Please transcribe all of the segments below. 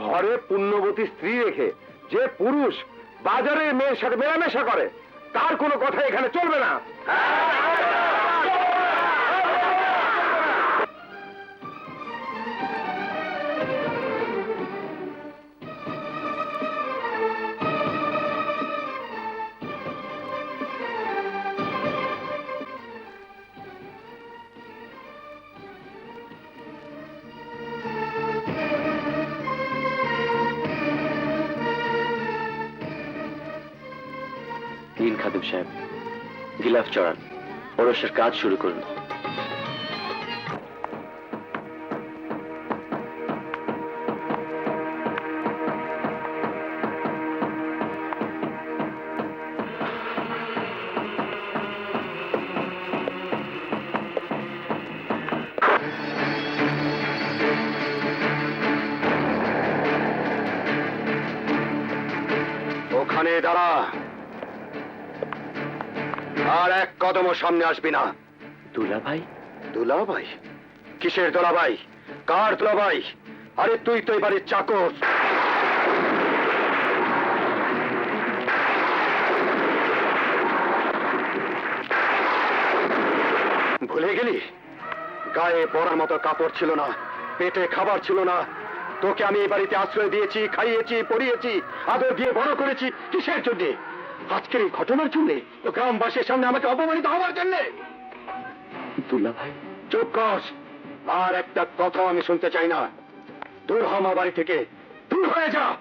ঘরে পুণ্যবতী স্ত্রী রেখে যে পুরুষ বাজারের মেয়ের সাথে মেলামেশা করে, তার কোনো কথা এখানে চলবে না। দিন খাদিম সাহেব। গিলাফ চড়ান। ওরসের কাজ শুরু করুন। ওখানে দাঁড়া। আর এক কদমও সামনে আসবি না। দুলা ভাই দুলাভাই? কিসের দুলাভাই? কার দুলাভাই? আরে তুই তো এবারে চাকর। ভুলে গেলি গায়ে পরার মতো কাপড় ছিল না পেটে খাবার ছিল না। তোকে আমি এই বাড়িতে আশ্রয় দিয়েছি খাইয়েছি পড়িয়েছি আদর দিয়ে বড় করেছি। কিসের জন্য? আজকের এই ঘটনার জন্য তো গ্রামবাসীর সামনে আমাকে অপমানিত হওয়ার জন্যে। ভাই। কর। আর একটা কথা আমি শুনতে চাই না। দূর হ আমার বাড়ি থেকে। দূর হয়ে যা।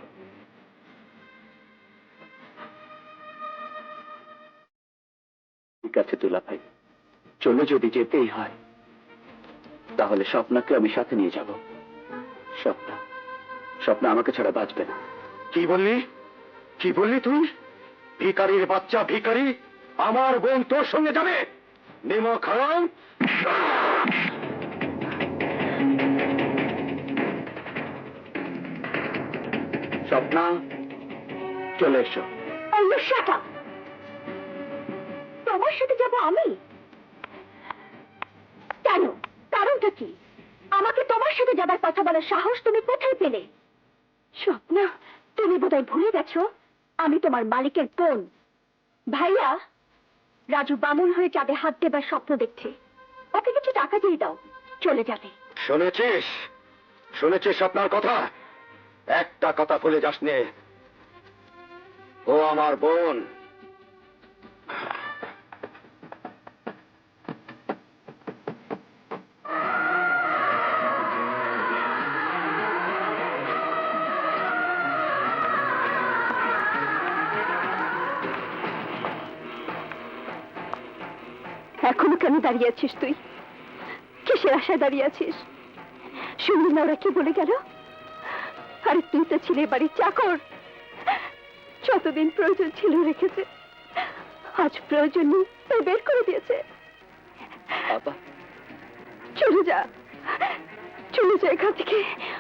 ঠিক আছে দুলা ভাই। চলে যদি যেতেই হয় তাহলে স্বপ্নাকে আমি সাথে নিয়ে যাব। স্বপ্না। স্বপ্না আমাকে ছাড়া বাঁচবে না। কি বললি? কি বললি তুই? ভিকারির বাচ্চা ভিখারি আমার বোন তোর সঙ্গে যাবে। নেমো খাওয়াও স্বপ্না, চলে এসো। তোমার সাথে যাব আমি? কেন? কারণটা কি? আমাকে তোমার সাথে যাবার কথা বলার সাহস তুমি কোথায় পেলে? স্বপ্না, তুমি বোধহয় ভুলে গেছো? আমি তোমার মালিকের বোন। ভাইয়া, রাজু বামুন হয়ে চাঁদে হাত দেবার স্বপ্ন দেখছে। ওকে কিছু টাকা দিয়ে দাও, চলে যাবে। শুনেছিস? শুনেছিস আপনার কথা? একটা কথা ভুলে যাস নে ও আমার বোন। এখনও কেন দাঁড়িয়ে আছিস তুই? কিসের আশায় দাঁড়িয়ে আছিস? শুনলি না ওরা কি বলে গেল? আরে তুই তো ছিলে বাড়ির চাকর। যতদিন প্রয়োজন ছিল রেখেছে আজ প্রয়োজন নেই তাই বের করে দিয়েছে। চলে যা। চলে যা এখান থেকে।